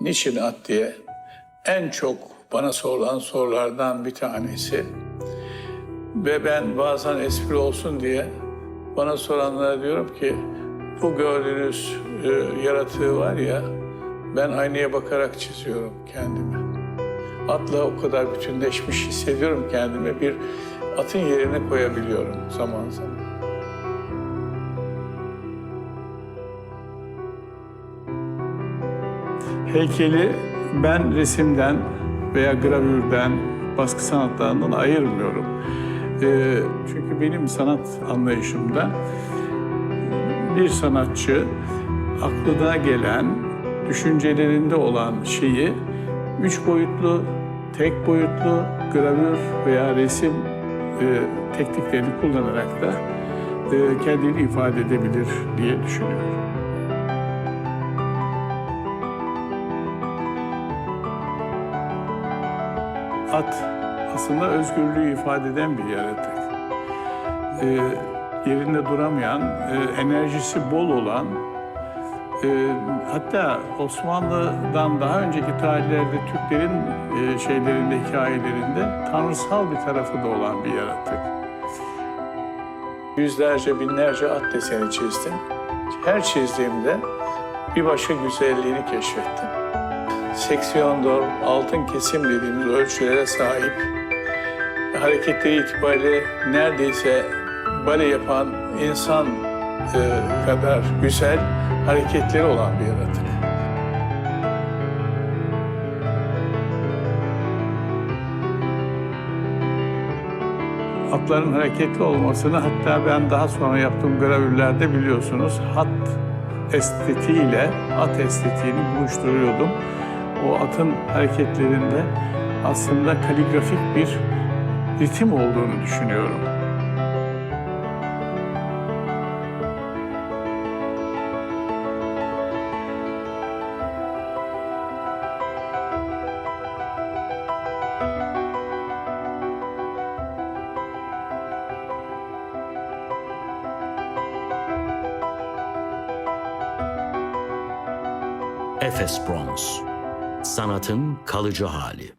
niçin at diye en çok bana sorulan sorulardan bir tanesi. Ve ben bazen espri olsun diye bana soranlara diyorum ki bu gördüğünüz e, yaratığı var ya ben aynaya bakarak çiziyorum kendimi. Atla o kadar bütünleşmiş hissediyorum kendimi bir atın yerine koyabiliyorum zaman zaman. Heykeli ben resimden veya gravürden, baskı sanatlarından ayırmıyorum. Ee, çünkü benim sanat anlayışımda bir sanatçı aklına gelen, düşüncelerinde olan şeyi üç boyutlu, tek boyutlu gravür veya resim e, tekniklerini kullanarak da e, kendini ifade edebilir diye düşünüyorum. At aslında özgürlüğü ifade eden bir yaratık. Ee, yerinde duramayan, e, enerjisi bol olan, e, hatta Osmanlı'dan daha önceki tarihlerde Türklerin e, şeylerinde, hikayelerinde tanrısal bir tarafı da olan bir yaratık. Yüzlerce, binlerce at deseni çizdim. Her çizdiğimde bir başka güzelliğini keşfettim. Seksiyon dor, altın kesim dediğimiz ölçülere sahip. Hareketleri itibariyle neredeyse bale yapan insan e, kadar güzel hareketleri olan bir yaratık. Atların hareketli olmasını hatta ben daha sonra yaptığım gravürlerde biliyorsunuz hat estetiğiyle at estetiğini buluşturuyordum. O atın hareketlerinde aslında kaligrafik bir ritim olduğunu düşünüyorum. Efes Bronz Sanatın kalıcı hali